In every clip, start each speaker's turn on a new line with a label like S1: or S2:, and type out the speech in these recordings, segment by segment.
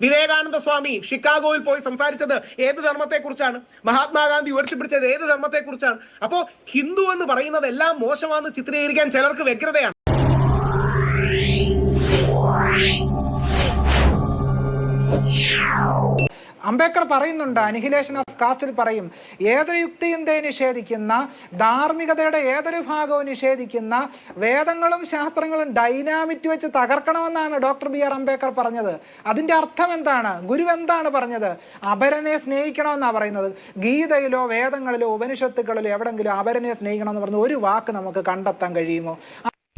S1: വിവേകാനന്ദ സ്വാമി ഷിക്കാഗോയിൽ പോയി സംസാരിച്ചത് ഏത് ധർമ്മത്തെ കുറിച്ചാണ് മഹാത്മാഗാന്ധി ഉയർത്തിപ്പിടിച്ചത് ഏത് ധർമ്മത്തെ കുറിച്ചാണ് അപ്പോ ഹിന്ദു എന്ന് പറയുന്നത് എല്ലാം മോശമാണെന്ന് ചിത്രീകരിക്കാൻ ചിലർക്ക് വ്യഗ്രതയാണ്.
S2: അംബേദ്കർ പറയുന്നുണ്ട് അനിഹിലേഷൻ ഓഫ് കാസ്റ്റിൽ പറയും ഏതൊരു യുക്തിയും നിഷേധിക്കുന്ന ധാർമ്മികതയുടെ ഏതൊരു ഭാഗവും നിഷേധിക്കുന്ന വേദങ്ങളും ശാസ്ത്രങ്ങളും ഡൈനാമിറ്റ് വെച്ച് തകർക്കണമെന്നാണ് ഡോക്ടർ ബി ആർ അംബേദ്കർ പറഞ്ഞത്. അതിന്റെ അർത്ഥം എന്താണ്? ഗുരു എന്താണ് പറഞ്ഞത്? അപരനെ സ്നേഹിക്കണമെന്നാണ് പറയുന്നത്. ഗീതയിലോ വേദങ്ങളിലോ ഉപനിഷത്തുകളിലോ എവിടെങ്കിലും അപരനെ സ്നേഹിക്കണമെന്ന് പറഞ്ഞ ഒരു വാക്ക് നമുക്ക് കണ്ടെത്താൻ കഴിയുമോ?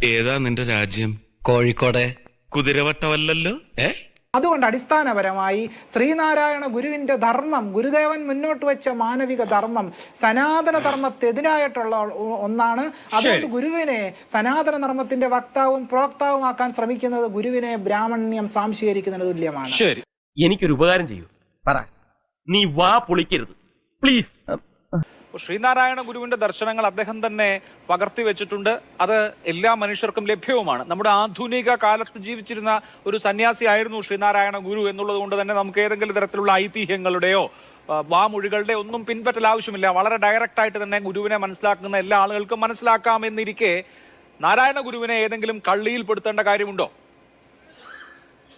S3: ഏതാ നിന്റെ രാജ്യം?
S4: കോഴിക്കോടെ.
S3: കുതിരവട്ടമല്ലല്ലോ? ഏ?
S2: അതുകൊണ്ട് അടിസ്ഥാനപരമായി ശ്രീനാരായണ ഗുരുവിന്റെ ധർമ്മം ഗുരുദേവൻ മുന്നോട്ട് വെച്ച മാനവിക ധർമ്മം സനാതന ധർമ്മത്തെതിരായിട്ടുള്ള ഒന്നാണ്. അതുകൊണ്ട് ഗുരുവിനെ സനാതന ധർമ്മത്തിന്റെ വക്താവും പ്രോക്താവും ആക്കാൻ ശ്രമിക്കുന്നത് ഗുരുവിനെ ബ്രാഹ്മണ്യം സ്വാംശീകരിക്കുന്നതിന് തുല്യമാണ്.
S5: ശരി.
S6: എനിക്കൊരു ഉപകാരം ചെയ്യൂ.
S4: പറ.
S6: നീ വാ പൊളിക്കരുത്. പ്ലീസ്.
S5: ശ്രീനാരായണ ഗുരുവിന്റെ ദർശനങ്ങൾ അദ്ദേഹം തന്നെ പകർത്തി വെച്ചിട്ടുണ്ട്. അത് എല്ലാ മനുഷ്യർക്കും ലഭ്യവുമാണ്. നമ്മുടെ ആധുനിക കാലത്ത് ജീവിച്ചിരുന്ന ഒരു സന്യാസി ആയിരുന്നു ശ്രീനാരായണ ഗുരു എന്നുള്ളത് കൊണ്ട് തന്നെ നമുക്ക് ഏതെങ്കിലും തരത്തിലുള്ള ഐതിഹ്യങ്ങളുടെയോ വാമൊഴികളുടെ ഒന്നും പിൻപറ്റൽ ആവശ്യമില്ല. വളരെ ഡയറക്റ്റ് ആയിട്ട് തന്നെ ഗുരുവിനെ മനസ്സിലാക്കുന്ന എല്ലാ ആളുകൾക്കും മനസ്സിലാക്കാമെന്നിരിക്കെ നാരായണ ഗുരുവിനെ ഏതെങ്കിലും കള്ളിയിൽ പെടുത്തേണ്ട കാര്യമുണ്ടോ?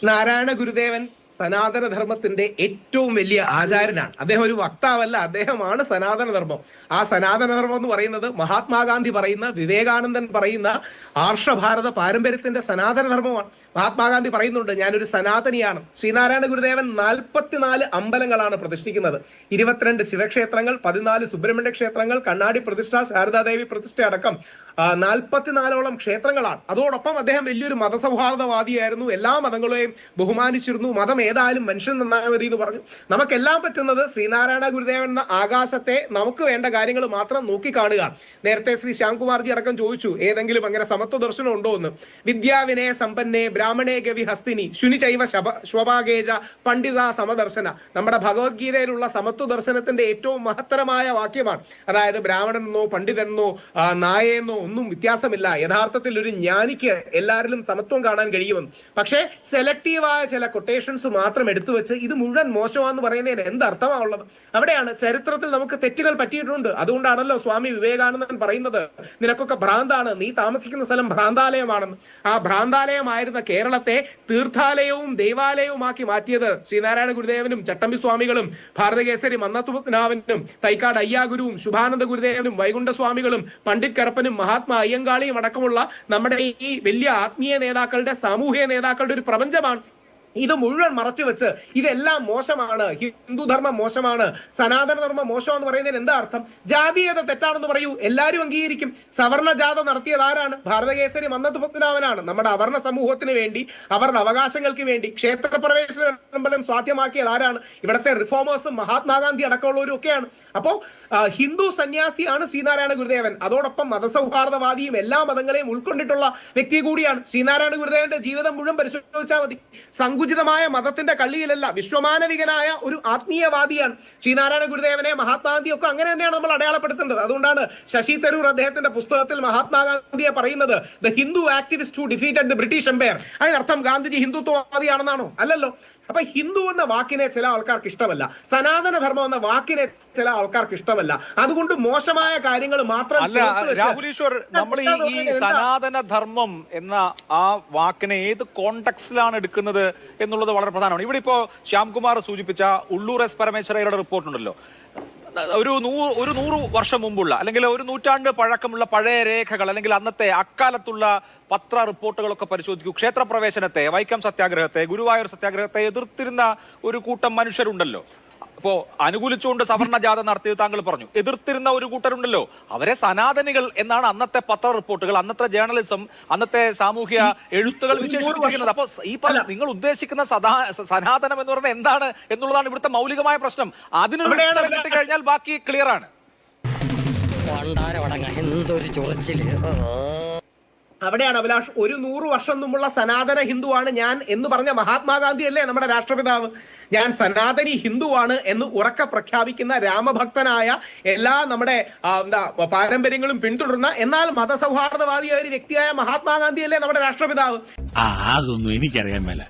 S1: നാരായണ ഗുരുദേവൻ സനാതന ധർമ്മത്തിന്റെ ഏറ്റവും വലിയ ആചാര്യനാണ്. അദ്ദേഹം ഒരു വക്താവല്ല അദ്ദേഹമാണ് സനാതനധർമ്മം. ആ സനാതനധർമ്മം എന്ന് പറയുന്നത് മഹാത്മാഗാന്ധി പറയുന്ന വിവേകാനന്ദൻ പറയുന്ന ആർഷഭാരത പാരമ്പര്യത്തിന്റെ സനാതനധർമ്മമാണ്. മഹാത്മാഗാന്ധി പറയുന്നുണ്ട് ഞാനൊരു സനാതനിയാണ്. ശ്രീനാരായണ ഗുരുദേവൻ നാൽപ്പത്തിനാല് അമ്പലങ്ങളാണ് പ്രതിഷ്ഠിക്കുന്നത്. ഇരുപത്തിരണ്ട് ശിവക്ഷേത്രങ്ങൾ പതിനാല് സുബ്രഹ്മണ്യ ക്ഷേത്രങ്ങൾ കണ്ണാടി പ്രതിഷ്ഠ ശാരദാദേവി പ്രതിഷ്ഠ അടക്കം നാൽപ്പത്തിനാലോളം ക്ഷേത്രങ്ങളാണ്. അതോടൊപ്പം അദ്ദേഹം വലിയൊരു മതസൗഹാർദ്ദവാദിയായിരുന്നു. എല്ലാ മതങ്ങളെയും ബഹുമാനിച്ചിരുന്നു. മതം ഏതായാലും മനുഷ്യൻ നന്നായ മതി എന്ന് പറഞ്ഞു. നമുക്കെല്ലാം പറ്റുന്നത് ശ്രീനാരായണ ഗുരുദേവൻ എന്ന ആകാശത്തെ നമുക്ക് വേണ്ട കാര്യങ്ങൾ മാത്രം നോക്കി കാണുക നേരത്തെ ശ്രീ ശ്യാംകുമാർജി അടക്കം ചോദിച്ചു ഏതെങ്കിലും അങ്ങനെ സമത്വ ദർശനം ഉണ്ടോ എന്ന്. വിദ്യാവിനയ സമ്പന്നെ ബ്രാഹ്മണേ ഗവി ഹസ്തിനി ശുനി ചൈവ ശബ ശ്വഭാഗേജ പണ്ഡിത സമദർശന. നമ്മുടെ ഭഗവത്ഗീതയിലുള്ള സമത്വ ദർശനത്തിന്റെ ഏറ്റവും മഹത്തരമായ വാക്യമാണ്. അതായത് ബ്രാഹ്മണനെന്നോ പണ്ഡിതനെന്നോ നായെന്നോ ഒന്നും വ്യത്യാസമില്ല. യഥാർത്ഥത്തിൽ ഒരു ജ്ഞാനിക്ക് എല്ലാവരിലും സമത്വം കാണാൻ കഴിയുമെന്ന്. പക്ഷേ സെലക്റ്റീവായ ചില കൊട്ടേഷൻസ് മാത്രം എടുത്തു വെച്ച് ഇത് മുഴുവൻ മോശമാണെന്ന് പറയുന്നതിന് എന്ത് അർത്ഥമാണുള്ളത് അവിടെയാണ് ചരിത്രത്തിൽ നമുക്ക് തെറ്റുകൾ പറ്റിയിട്ടുണ്ട്. അതുകൊണ്ടാണല്ലോ സ്വാമി വിവേകാനന്ദൻ പറയുന്നത് നിനക്കൊക്കെ ഭ്രാന്താണ്. നീ താമസിക്കുന്ന സ്ഥലം ഭ്രാന്താലയമാണെന്ന്. ആ ഭ്രാന്താലയമായിരുന്ന കേരളത്തെ തീർത്ഥാലയവും ദൈവാലയവുമാക്കി മാറ്റിയത് ശ്രീനാരായണ ഗുരുദേവനും ചട്ടമ്പി സ്വാമികളും ഭാരതകേസരി മന്നത്തുനാവനും തൈക്കാട് അയ്യാഗുരുവും ശുഭാനന്ദ ഗുരുദേവനും വൈകുണ്ഠ സ്വാമികളും പണ്ഡിറ്റ് കരപ്പനും മഹാത്മാ അയ്യങ്കാളിയും അടക്കമുള്ള നമ്മുടെ ഈ വലിയ ആത്മീയ നേതാക്കളുടെ സാമൂഹിക നേതാക്കളുടെ ഒരു പ്രപഞ്ചമാണ് ഇത് മുഴുവൻ മറച്ചു വെച്ച് ഇതെല്ലാം മോശമാണ്. ഹിന്ദുധർമ്മം മോശമാണ്. സനാതനധർമ്മം മോശം എന്ന് പറയുന്നതിന് എന്താ അർത്ഥം? ജാതീയത തെറ്റാണെന്ന് പറയൂ. എല്ലാവരും അംഗീകരിക്കും. സവർണ ജാത നടത്തിയത് ആരാണ് ഭാരതകേസരി മന്നത്ത് പത്മനാഭനാണ് നമ്മുടെ അവർണ സമൂഹത്തിന് വേണ്ടി അവരുടെ അവകാശങ്ങൾക്ക് വേണ്ടി ക്ഷേത്രപ്രവേശനം സാധ്യമാക്കിയത് ആരാണ്? ഇവിടുത്തെ റിഫോമേഴ്സും മഹാത്മാഗാന്ധി അടക്കമുള്ളവരും ഒക്കെയാണ്. അപ്പോ ഹിന്ദു സന്യാസിയാണ് ശ്രീനാരായണ ഗുരുദേവൻ. അതോടൊപ്പം മതസൗഹാർദ്ദവാദിയും എല്ലാ മതങ്ങളെയും ഉൾക്കൊണ്ടിട്ടുള്ള വ്യക്തി കൂടിയാണ്. ശ്രീനാരായണ ഗുരുദേവന്റെ ജീവിതം മുഴുവൻ പരിശോധിച്ചാൽ മതി. സങ്കുചിതമായ മതത്തിന്റെ കള്ളിയിലല്ല വിശ്വമാനവികനായ ഒരു ആത്മീയവാദിയാണ്. ശ്രീനാരായണ ഗുരുദേവനെ മഹാത്മാഗാന്ധി ഒക്കെ അങ്ങനെ തന്നെയാണ് നമ്മൾ അടയാളപ്പെടുത്തേണ്ടത് അതുകൊണ്ടാണ് ശശി തരൂർ അദ്ദേഹത്തിന്റെ പുസ്തകത്തിൽ മഹാത്മാഗാന്ധിയെ പറയുന്നത് the Hindu activist who defeated the British empire അതിനർത്ഥം ഗാന്ധിജി ഹിന്ദുത്വവാദിയാണെന്നാണോ? അല്ലല്ലോ. അപ്പൊ ഹിന്ദു എന്ന വാക്കിനെ ചില ആൾക്കാർക്ക് ഇഷ്ടമല്ല. സനാതന ധർമ്മം എന്ന വാക്കിനെ ചില ആൾക്കാർക്ക് ഇഷ്ടമല്ല. അതുകൊണ്ട് മോശമായ കാര്യങ്ങൾ മാത്രം
S5: അല്ല
S1: ചേർത്ത് വെച്ച്
S5: രാഹുൽ ഈശ്വർ നമ്മൾ ഈ സനാതന ധർമ്മം എന്ന ആ വാക്കിനെ ഏത് കോണ്ടക്സിലാണ് എടുക്കുന്നത് എന്നുള്ളത് വളരെ പ്രധാനമാണ്. ഇവിടെ ഇപ്പോ ശ്യാംകുമാർ സൂചിപ്പിച്ച ഉള്ളൂർ എസ് പരമേശ്വരയുടെ റിപ്പോർട്ട് ഉണ്ടല്ലോ. ഒരു നൂ ഒരു നൂറ് വർഷം മുമ്പുള്ള അല്ലെങ്കിൽ ഒരു നൂറ്റാണ്ട് പഴക്കമുള്ള പഴയ രേഖകൾ അല്ലെങ്കിൽ അന്നത്തെ അക്കാലത്തുള്ള പത്ര റിപ്പോർട്ടുകളൊക്കെ പരിശോധിക്കൂ. ക്ഷേത്രപ്രവേശനത്തെ വൈക്കം സത്യാഗ്രഹത്തെ ഗുരുവായൂർ സത്യാഗ്രഹത്തെ എതിർത്തിരുന്ന ഒരു കൂട്ടം മനുഷ്യരുണ്ടല്ലോ. അപ്പോ അനുകൂലിച്ചുകൊണ്ട് സവർണ ജാഥ നടത്തിയത് താങ്കൾ പറഞ്ഞു. എതിർത്തിരുന്ന ഒരു കൂട്ടരുണ്ടല്ലോ. അവരെ സനാതനികൾ എന്നാണ് അന്നത്തെ പത്ര റിപ്പോർട്ടുകൾ അന്നത്തെ ജേർണലിസം അന്നത്തെ സാമൂഹ്യ എഴുത്തുകൾ വിശേഷിപ്പിക്കുന്നത് അപ്പൊ ഈ പറഞ്ഞ നിങ്ങൾ ഉദ്ദേശിക്കുന്ന സദാ സനാതനം എന്ന് പറയുന്നത് എന്താണ് എന്നുള്ളതാണ് ഇവിടുത്തെ മൗലികമായ പ്രശ്നം.
S1: അതിനുള്ള
S5: കഴിഞ്ഞാൽ കിട്ടിക്കഴിഞ്ഞാൽ ബാക്കി ക്ലിയർ ആണ്.
S4: എന്തൊരു ചൊറിച്ചിൽ.
S1: അവിടെയാണ് അഭിലാഷ് ഒരു നൂറ് വർഷം മുമ്പുള്ള സനാതന ഹിന്ദുവാണ് ഞാൻ എന്ന് പറഞ്ഞ മഹാത്മാഗാന്ധി അല്ലേ നമ്മുടെ രാഷ്ട്രപിതാവ്? ഞാൻ സനാതനി ഹിന്ദുവാണ് എന്ന് ഉറക്ക പ്രഖ്യാപിക്കുന്ന രാമഭക്തനായ എല്ലാ നമ്മുടെ എന്താ പാരമ്പര്യങ്ങളും പിന്തുടർന്ന എന്നാൽ മതസൗഹാർദ്ദവാദിയായ ഒരു വ്യക്തിയായ മഹാത്മാഗാന്ധി അല്ലേ നമ്മുടെ രാഷ്ട്രപിതാവ്?
S3: അതൊന്നും എനിക്കറിയാൻ മേല.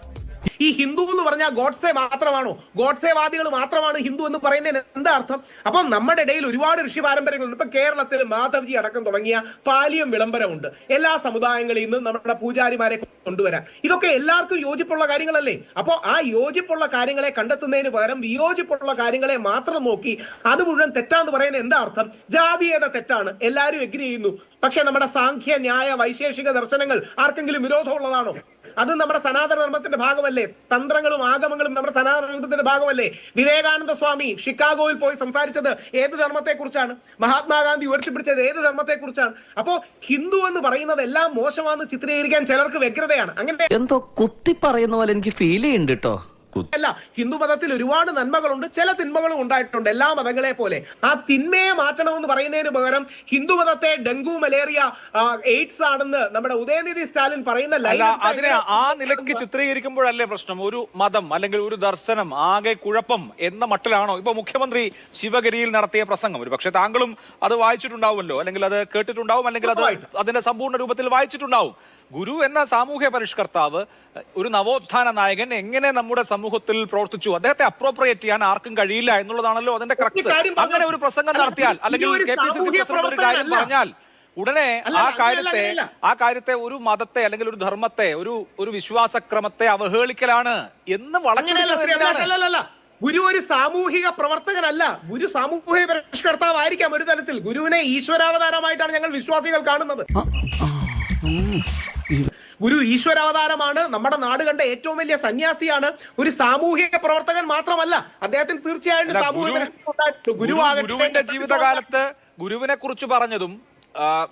S1: ഈ ഹിന്ദു എന്ന് പറഞ്ഞാൽ ഗോഡ്സെ മാത്രമാണോ? ഗോഡ്സെവാദികൾ മാത്രമാണ് ഹിന്ദു എന്ന് പറയുന്നതിന് എന്താ അർത്ഥം? അപ്പം നമ്മുടെ ഇടയിൽ ഒരുപാട് ഋഷി പാരമ്പര്യങ്ങളുണ്ട്. ഇപ്പൊ കേരളത്തിൽ മാധവ്ജി അടക്കം തുടങ്ങിയ പാലിയം വിളംബരമുണ്ട്. എല്ലാ സമുദായങ്ങളിൽ നിന്നും നമ്മുടെ പൂജാരിമാരെ കൊണ്ടുവരാൻ. ഇതൊക്കെ എല്ലാവർക്കും യോജിപ്പുള്ള കാര്യങ്ങളല്ലേ? അപ്പോൾ ആ യോജിപ്പുള്ള കാര്യങ്ങളെ കണ്ടെത്തുന്നതിന് പകരം വിയോജിപ്പുള്ള കാര്യങ്ങളെ മാത്രം നോക്കി അത് മുഴുവൻ തെറ്റാന്ന് പറയുന്നത് എന്താ അർത്ഥം? ജാതീയത തെറ്റാണ്. എല്ലാവരും എഗ്രി ചെയ്യുന്നു. പക്ഷെ നമ്മുടെ സാഖ്യ ന്യായ വൈശേഷിക ദർശനങ്ങൾ ആർക്കെങ്കിലും വിരോധമുള്ളതാണോ? അത് നമ്മുടെ സനാതന ധർമ്മത്തിന്റെ ഭാഗമല്ലേ? തന്ത്രങ്ങളും ആഗമങ്ങളും നമ്മുടെ സനാതന ധർമ്മത്തിന്റെ ഭാഗമല്ലേ? വിവേകാനന്ദ സ്വാമി ഷിക്കാഗോയിൽ പോയി സംസാരിച്ചത് ഏത് ധർമ്മത്തെ കുറിച്ചാണ് മഹാത്മാഗാന്ധി ഉയർത്തിപ്പിടിച്ചത് ഏത് ധർമ്മത്തെ കുറിച്ചാണ് അപ്പോ ഹിന്ദു എന്ന് പറയുന്നത് എല്ലാം മോശമാണെന്ന് ചിത്രീകരിക്കാൻ ചിലർക്ക് വ്യഗ്രതയാണ്. അങ്ങനെ
S4: എന്തോ കുത്തി പറയുന്ന പോലെ എനിക്ക് ഫീൽ ചെയ്യുന്നുണ്ട് കേട്ടോ
S1: അല്ല ഹിന്ദു മതത്തിൽ ഒരുപാട് നന്മകളുണ്ട് ചില തിന്മകളും ഉണ്ടായിട്ടുണ്ട്. എല്ലാ മതങ്ങളെ പോലെ. ആ തിന്മയെ മാറ്റണമെന്ന് പറയുന്നതിന് പകരം ഹിന്ദു മതത്തെ ഡെങ്കു മലേറിയ എയ്ഡ്സ് ആണെന്ന് നമ്മുടെ ഉദയനിധി സ്റ്റാലിൻ പറയുന്ന
S5: അതിനെ ആ നിലയ്ക്ക് ചിത്രീകരിക്കുമ്പോഴല്ലേ പ്രശ്നം? ഒരു മതം അല്ലെങ്കിൽ ഒരു ദർശനം ആകെ കുഴപ്പം എന്ന മട്ടിലാണോ? ഇപ്പൊ മുഖ്യമന്ത്രി ശിവഗിരിയിൽ നടത്തിയ പ്രസംഗം. ഒരു പക്ഷേ താങ്കളും അത് വായിച്ചിട്ടുണ്ടാവുമല്ലോ. അല്ലെങ്കിൽ അത് കേട്ടിട്ടുണ്ടാവും അല്ലെങ്കിൽ അത് അതിന്റെ സമ്പൂർണ രൂപത്തിൽ വായിച്ചിട്ടുണ്ടാവും. ഗുരു എന്ന സാമൂഹ്യ പരിഷ്കർത്താവ് ഒരു നവോത്ഥാന നായകൻ എങ്ങനെ നമ്മുടെ സമൂഹത്തിൽ പ്രവർത്തിച്ചു? അദ്ദേഹത്തെ അപ്രോപ്രിയേറ്റ് ചെയ്യാൻ ആർക്കും കഴിയില്ല എന്നുള്ളതാണല്ലോ അതിന്റെ ക്രക്സ് അങ്ങനെ ഒരു പ്രസംഗം നടത്തിയാൽ അല്ലെങ്കിൽ K P C C president ഒരു കാര്യം പറഞ്ഞാൽ ഉടനെ ആ കാര്യത്തെ ആ കാര്യത്തെ ഒരു മതത്തെ അല്ലെങ്കിൽ ഒരു ധർമ്മത്തെ ഒരു ഒരു വിശ്വാസക്രമത്തെ അവഹേളിക്കലാണ് എന്ന്
S1: അല്ലല്ലല്ല. ഗുരു ഒരു സാമൂഹിക പ്രവർത്തകനല്ല. ഗുരു സാമൂഹിക പരിഷ്കർത്താവായിരിക്കാം ഒരു തരത്തിൽ. ഗുരുവിനെ ഈശ്വരാവതാരമായിട്ടാണ് ഞങ്ങൾ വിശ്വാസികൾ കാണുന്നത്. ഗുരു ഈശ്വരാവതാരമാണ്. നമ്മുടെ നാട് കണ്ട ഏറ്റവും വലിയ സന്യാസിയാണ്. ഒരു സാമൂഹിക പ്രവർത്തകൻ മാത്രമല്ല അദ്ദേഹത്തിന് തീർച്ചയായിട്ടും സാമൂഹിക
S5: ഗുരുവിന്റെ ജീവിതകാലത്ത് ഗുരുവിനെ കുറിച്ച് പറഞ്ഞതും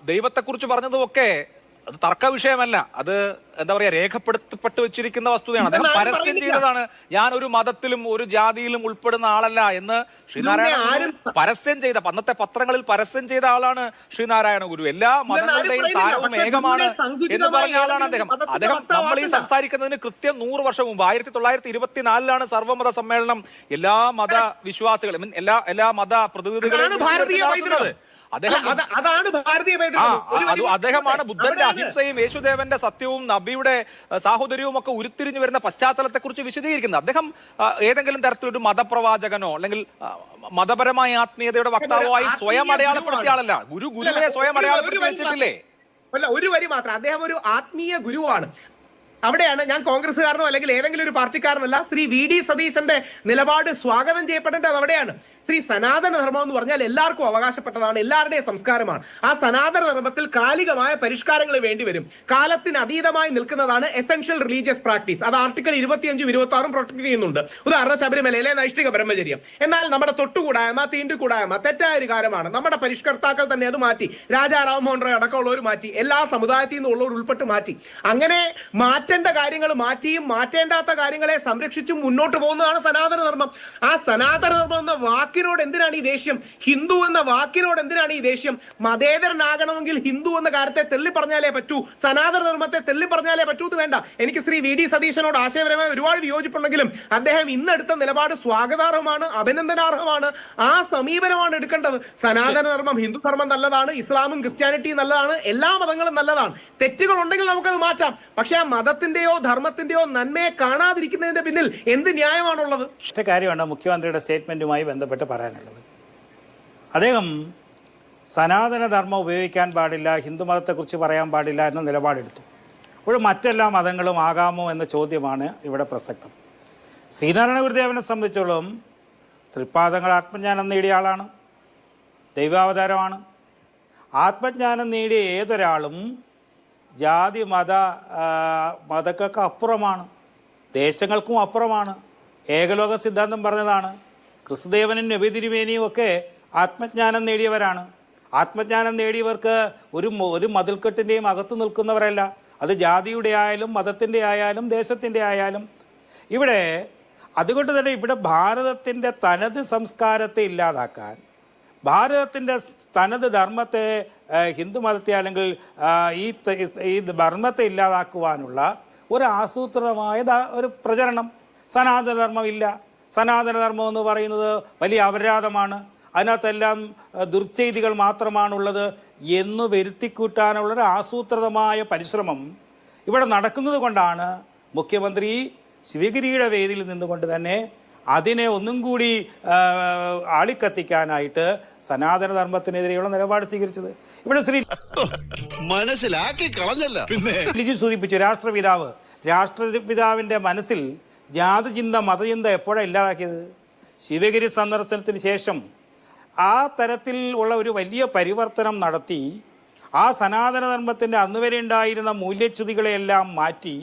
S5: ദൈവത്തെ കുറിച്ച് പറഞ്ഞതും ഒക്കെ അത് തർക്ക വിഷയമല്ല അത് എന്താ പറയാ രേഖപ്പെടുത്തപ്പെട്ട് വെച്ചിരിക്കുന്ന വസ്തുതയാണ്. അദ്ദേഹം പരസ്യം ചെയ്തതാണ്. ഞാൻ ഒരു മതത്തിലും ഒരു ജാതിയിലും ഉൾപ്പെടുന്ന ആളല്ല എന്ന് ശ്രീനാരായണ പരസ്യം ചെയ്ത അന്നത്തെ പത്രങ്ങളിൽ പരസ്യം ചെയ്ത ആളാണ് ശ്രീനാരായണ ഗുരു. എല്ലാ മതങ്ങളുടെയും. സാരവും ഏകമാണ് എന്ന് പറഞ്ഞ ആളാണ് അദ്ദേഹം. അദ്ദേഹം നമ്മൾ ഈ. സംസാരിക്കുന്നതിന് കൃത്യം നൂറ് വർഷം മുമ്പ് ആയിരത്തി തൊള്ളായിരത്തി ഇരുപത്തിനാലിലാണ് സർവമത സമ്മേളനം എല്ലാ മത വിശ്വാസികളും എല്ലാ എല്ലാ മത പ്രതിനിധികളെയും അദ്ദേഹം
S1: അതാണ് ഭാരതീയ
S5: അദ്ദേഹമാണ് ബുദ്ധന്റെ അഹിംസയും യേശുദേവന്റെ സത്യവും നബിയുടെ സാഹോദര്യവും ഒക്കെ ഉരുത്തിരിഞ്ഞു വരുന്ന പശ്ചാത്തലത്തെ കുറിച്ച് വിശദീകരിക്കുന്നത്. അദ്ദേഹം ഏതെങ്കിലും തരത്തിലൊരു മതപ്രവാചകനോ അല്ലെങ്കിൽ മതപരമായ ആത്മീയതയുടെ വക്താവോ ആയി സ്വയം അടയാളപ്പെടുത്തിയ. ആളല്ല. ഗുരു ഗുരുവിനെ സ്വയം അടയാളപ്പെടുത്തി വെച്ചിട്ടില്ലേ?
S1: അല്ല ഒരു വരി മാത്രം. അദ്ദേഹം ഒരു ആത്മീയ ഗുരുവാണ്. അവിടെയാണ് ഞാൻ കോൺഗ്രസ്സുകാരനോ അല്ലെങ്കിൽ ഏതെങ്കിലും ഒരു പാർട്ടിക്കാരനല്ല ശ്രീ വി ഡി സതീശന്റെ നിലപാട് സ്വാഗതം ചെയ്യപ്പെടേണ്ടത് അവിടെയാണ്. ശ്രീ സനാതന ധർമ്മം എന്ന് പറഞ്ഞാൽ എല്ലാവർക്കും അവകാശപ്പെട്ടതാണ് എല്ലാവരുടെയും സംസ്കാരമാണ്. ആ സനാതന ധർമ്മത്തിൽ കാലികമായ പരിഷ്കാരങ്ങൾ വേണ്ടിവരും കാലത്തിന് അതീതമായി നിൽക്കുന്നതാണ് എസെൻഷ്യൽ റിലീജിയസ് പ്രാക്ടീസ് അത് ആർട്ടിക്കിൾ ഇരുപത്തിയഞ്ചും ഇരുപത്തി ആറും പ്രൊട്ടക്ട് ചെയ്യുന്നുണ്ട്. ഉദാഹരണം ശബരിമലയിലെ നൈഷ്ഠിക ബ്രഹ്മചര്യം. എന്നാൽ നമ്മുടെ തൊട്ടുകൂടായ്മ തീണ്ടുകൂടായ്മ തെറ്റായ ഒരു കാര്യമാണ്. നമ്മുടെ പരിഷ്കർത്താക്കൾ തന്നെ അത് മാറ്റി. രാജാ രാമമോഹൻ റോയ് അടക്കമുള്ളവർ മാറ്റി. എല്ലാ സമുദായത്തിൽ നിന്നുള്ളവർ ഉൾപ്പെട്ട് മാറ്റി. അങ്ങനെ മാറ്റേണ്ട കാര്യങ്ങൾ മാറ്റിയും മാറ്റേണ്ടാത്ത കാര്യങ്ങളെ സംരക്ഷിച്ചും മുന്നോട്ട് പോകുന്നതാണ് സനാതന ധർമ്മം. ആ സനാതന ധർമ്മം എന്ന വാക്കിനോട് എന്തിനാണ് ഈ ദേഷ്യം? ഹിന്ദു എന്ന വാക്കിനോട് എന്തിനാണ് ഈ ദേഷ്യം? മതേതരനാകണമെങ്കിൽ ഹിന്ദു എന്ന കാര്യത്തെ തെള്ളി പറഞ്ഞാലേ പറ്റൂ. സനാതന ധർമ്മത്തെ തെള്ളി പറഞ്ഞാലേ പറ്റൂ എന്ന് വേണ്ട. എനിക്ക് ശ്രീ വി. ഡി. സതീശനോട് ആശയപരമായി ഒരുപാട് വിയോജിപ്പുണ്ടെങ്കിലും അദ്ദേഹം ഇന്നെടുത്ത നിലപാട് സ്വാഗതാർഹമാണ് അഭിനന്ദനാർഹമാണ്. ആ സമീപനമാണ് എടുക്കേണ്ടത്. സനാതന ധർമ്മം ഹിന്ദു ധർമ്മം നല്ലതാണ് ഇസ്ലാമും ക്രിസ്ത്യാനിറ്റിയും നല്ലതാണ് എല്ലാ മതങ്ങളും നല്ലതാണ്. തെറ്റുകൾ ഉണ്ടെങ്കിൽ നമുക്കത് മാറ്റാം. പക്ഷെ ആ മതത്തിന്റെയോ ധർമ്മത്തിന്റെയോ നന്മയെ കാണാതിരിക്കുന്നതിന്റെ പിന്നിൽ എന്ത് ന്യായമാണുള്ളത്?
S7: ഇഷ്ട കാര്യമാണ് മുഖ്യമന്ത്രിയുടെ സ്റ്റേറ്റ്മെന്റുമായി ബന്ധപ്പെട്ട് പറയാനുള്ളത്. അദ്ദേഹം സനാതനധർമ്മം ഉപയോഗിക്കാൻ പാടില്ല ഹിന്ദുമതത്തെക്കുറിച്ച് പറയാൻ പാടില്ല എന്ന നിലപാടെടുത്തു. അപ്പോൾ മറ്റെല്ലാ മതങ്ങളും ആകാമോ എന്ന ചോദ്യമാണ് ഇവിടെ പ്രസക്തം. ശ്രീനാരായണ ഗുരുദേവനെ സംബന്ധിച്ചോളം തൃപ്പാദങ്ങൾ ആത്മജ്ഞാനം നേടിയ ആളാണ്. ദൈവാവതാരമാണ്. ആത്മജ്ഞാനം നേടിയ ഏതൊരാളും ജാതി മത മതക്കൊക്കെ അപ്പുറമാണ് ദേശങ്ങൾക്കും അപ്പുറമാണ്. ഏകലോക സിദ്ധാന്തം പറഞ്ഞതാണ്. ക്രിസ്തുദേവനും നബി തിരുമേനിയും ഒക്കെ ആത്മജ്ഞാനം നേടിയവരാണ്. ആത്മജ്ഞാനം നേടിയവർക്ക് ഒരു ഒരു മതിൽക്കെട്ടിന്റെയും അകത്ത് നിൽക്കുന്നവരല്ല. അത് ജാതിയുടെ ആയാലും മതത്തിന്റെ ആയാലും ദേശത്തിന്റെ ആയാലും. ഇവിടെ അതുകൊണ്ട് തന്നെ ഇവിടെ ഭാരതത്തിന്റെ തനത് സംസ്കാരത്തെ ഇല്ലാതാക്കാൻ ഭാരതത്തിന്റെ തനത് ധർമ്മത്തെ ഹിന്ദുമതത്തെ ഹിന്ദു മതത്തെ അല്ലെങ്കിൽ ഈ ഈ ധർമ്മത്തെ ഇല്ലാതാക്കുവാനുള്ള ഒരു ആസൂത്രിതമായ ഒരു പ്രചരണം. സനാതനധർമ്മമില്ല സനാതനധർമ്മം എന്ന് പറയുന്നത് വലിയ അപരാധമാണ്. അതിനകത്തെല്ലാം ദുർച്ചെയ്തികൾ മാത്രമാണുള്ളത് എന്ന് വരുത്തിക്കൂട്ടാനുള്ളൊരു ആസൂത്രിതമായ പരിശ്രമം ഇവിടെ നടക്കുന്നത് കൊണ്ടാണ് മുഖ്യമന്ത്രി ശിവഗിരിയുടെ വേദിയിൽ നിന്നുകൊണ്ട് തന്നെ അതിനെ ഒന്നും കൂടി ആളിക്കത്തിക്കാനായിട്ട് സനാതനധർമ്മത്തിനെതിരെയുള്ള നിലപാട് സ്വീകരിച്ചത്. ഇവിടെ ശ്രീ
S8: മനസ്സിലാക്കി കളഞ്ഞല്ല. പിന്നെ?
S7: ലിജി സൂചിപ്പിച്ചു രാഷ്ട്രപിതാവ്. രാഷ്ട്രപിതാവിന്റെ മനസ്സിൽ ജാതിചിന്ത മതചിന്ത എപ്പോഴാണ് ഇല്ലാതാക്കിയത്? ശിവഗിരി സന്ദർശനത്തിന് ശേഷം ആ തരത്തിൽ ഉള്ള ഒരു വലിയ പരിവർത്തനം നടത്തി ആ സനാതനധർമ്മത്തിന്റെ അന്നുവരെ ഉണ്ടായിരുന്ന മൂല്യച്യുതികളെയെല്ലാം മാറ്റി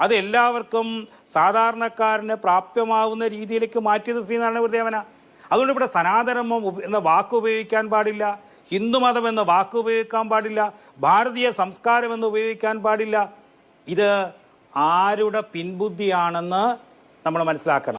S7: അത് എല്ലാവർക്കും സാധാരണക്കാരന് പ്രാപ്യമാവുന്ന രീതിയിലേക്ക് മാറ്റിയത് ശ്രീനാരായണ ഗുരുദേവന. അതുകൊണ്ട് ഇവിടെ സനാതനമം എന്ന വാക്ക് ഉപയോഗിക്കാൻ പാടില്ല ഹിന്ദുമതം എന്ന വാക്ക് ഉപയോഗിക്കാൻ പാടില്ല ഭാരതീയ സംസ്കാരം എന്ന് ഉപയോഗിക്കാൻ പാടില്ല. ഇത് ആരുടെ പിൻബുദ്ധിയാണെന്ന് നമ്മൾ മനസ്സിലാക്കണം.